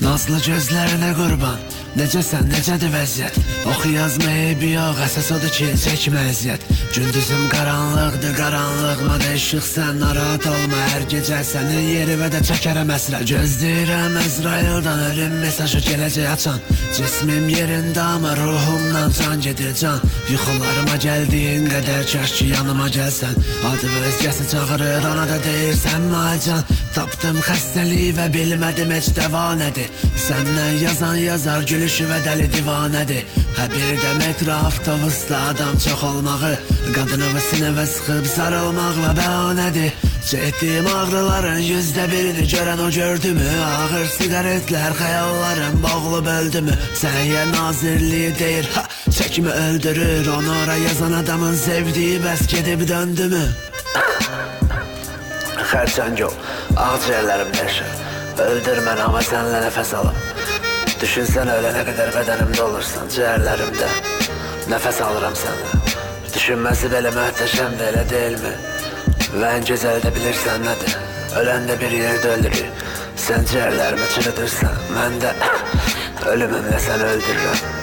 Nazlı gözlerine qurban Necəsən, necədir vəziyyət? Oxu yazmayı bir yox Əsas odur ki, çəkmə əziyyət. Gündüzüm qaranlıqdır, qaranlığıma işıqsən Narahat olma. Hər gecə Sənin yeri və də çəkərəm əsrə. Gözləyirəm Əzraildən ölüm mesajı gələcək açan Cismim yerində ama ruhumdan can gedir can. Yuxularıma gəldiyin qədər kaş ki yanıma gəlsən. Adı özgəsi çağırır ona da deyirsən macan Tapdım xəstəliyi və bilmədim heç dəva nədir. Səndən yazan yazar gülüşü və dəli divanədir Hə bir metro avtobusda adam çox olmağı Qadınımı sinəvə sıxıb sarılmaq və bəhanədir. Çəkdiyim ağrıların yüzdə birini görən o gördü mü? Ağır sigaretlər xəyallarım boğulub öldü mü? Səhiyyə nazirliyi deyir ha çəkimi öldürür Onu ora yazan adamın sevdiyi bəs gedib döndü mü? Xərçəng ol, ağciyərlərim yaşır Öldür məni ama səninlə nəfəs alım Düşünsən ölənə qədər bədənimdə olursan Ciyərlərimdə Nəfəs alıram sənlə Düşünməsi belə möhtəşəmdir elə deyilmi Və ən gözəl də bilirsən nədir Öləndə bir yerdə ölürük Sən ciyərlərimi çürüdürsən Mən də ölümümlə səni öldürürəm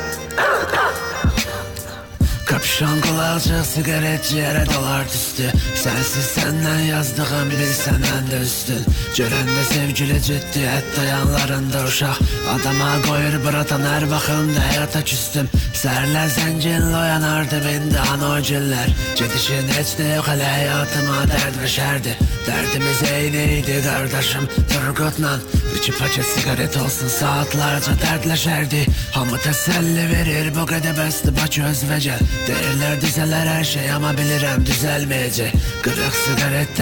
Kapşon kulakçık sigaret ciğere dolar düştü. Sensiz senden yazdığım bil senden de üstün. Görəndə sevgili ciddi hətta yanlarında uşaq Adama qoyur bıratan hər baxımda həyata küstüm. Sərlər zənginlə oyanardım indi an o günlər Gedişin heç də yox hələ həyatıma dərd və şərdi Dərdimiz eyni idi qardaşım Turgutla. İki paket sigaret olsun saatlarca dərdləşərdi Hamı təsəlli verir bu qədər bəsdir baç öz Deyirlər düzələr hər şey ama bilirəm düzəlməyəcək Qırıq sigaret